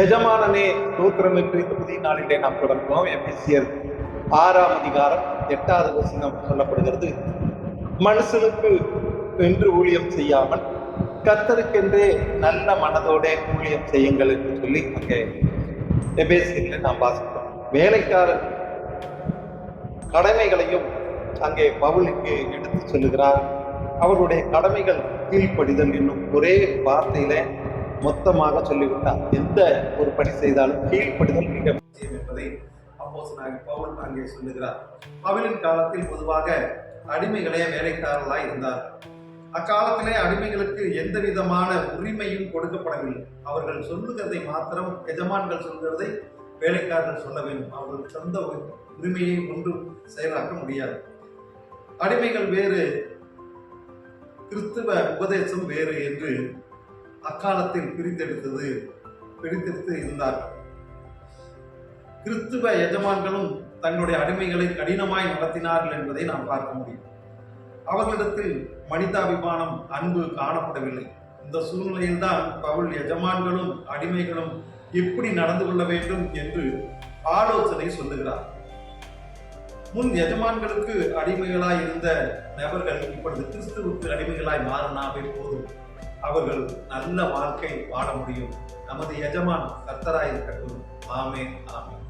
எஜமானனே தோத்திரம் என்று இந்த புதிய நாளிலே நாம் தொடங்குவோம் எபிசியர் ஆறாம் அதிகாரம் எட்டாவது வசனம் சொல்லப்படுகிறது. மனுஷனுக்கு என்று ஊழியம் செய்யாமல் கர்த்தருக்கென்றே நல்ல மனதோட ஊழியம் செய்யுங்கள் என்று சொல்லி அங்கே எபேசியில் நாம் வாசிக்கிறோம். வேலைக்காரர் கடமைகளையும் அங்கே பவுலுக்கு எடுத்து சொல்லுகிறார். அவருடைய கடமைகள் கீழ்ப்படிதல் என்னும் ஒரே வார்த்தையில மொத்தமாக சொல்லிவிட்டார். எந்த ஒரு பணி செய்தாலும் கீழ்ப்படுதல் மிக முக்கியம் என்பதை அப்போஸ்தலனாகிய பவுல் அங்கே சொல்லுகிறார். பவுலின் காலத்தில் பொதுவாக அடிமைகளே வேலைக்காரர்களாய் இருந்தார். அக்காலத்திலே அடிமைகளுக்கு எந்த விதமான உரிமையும் கொடுக்கப்படவில்லை. அவர்கள் சொல்லுகிறதை மாத்திரம் எஜமான்கள் சொல்கிறதை வேலைக்காரர்கள் சொல்ல வேண்டும். அவர்கள் சொந்த உரிமையை ஒன்றும் செயலாக்க முடியாது. அடிமைகள் வேறு கிறிஸ்துவ உபதேசம் வேறு என்று அக்காலத்தில் பிரித்தெடுத்தது பிரித்தெடுத்து இருந்தார்கள் கிறிஸ்துவ எஜமான்களும் தங்களுடைய அடிமைகளை கடினமாய் நடத்தினார்கள் என்பதை நாம் பார்க்க முடியும். அவர்களிடத்தில் மனிதாபிமானம் அன்பு காணப்படவில்லை. இந்த சூழ்நிலையில் தான் பவுல் எஜமான்களும் அடிமைகளும் எப்படி நடந்து கொள்ள வேண்டும் என்று ஆலோசனை சொல்லுகிறார். முன் எஜமான்களுக்கு அடிமைகளாய் இருந்த நபர்கள் இப்பொழுது கிறிஸ்துவுக்கு அடிமைகளாய் மாறினாவே போதும். அவர்கள் நல்ல வாழ்க்கை வாழ முடியும். நமது எஜமான் கர்த்தராயிருக்கட்டும். ஆமே ஆமே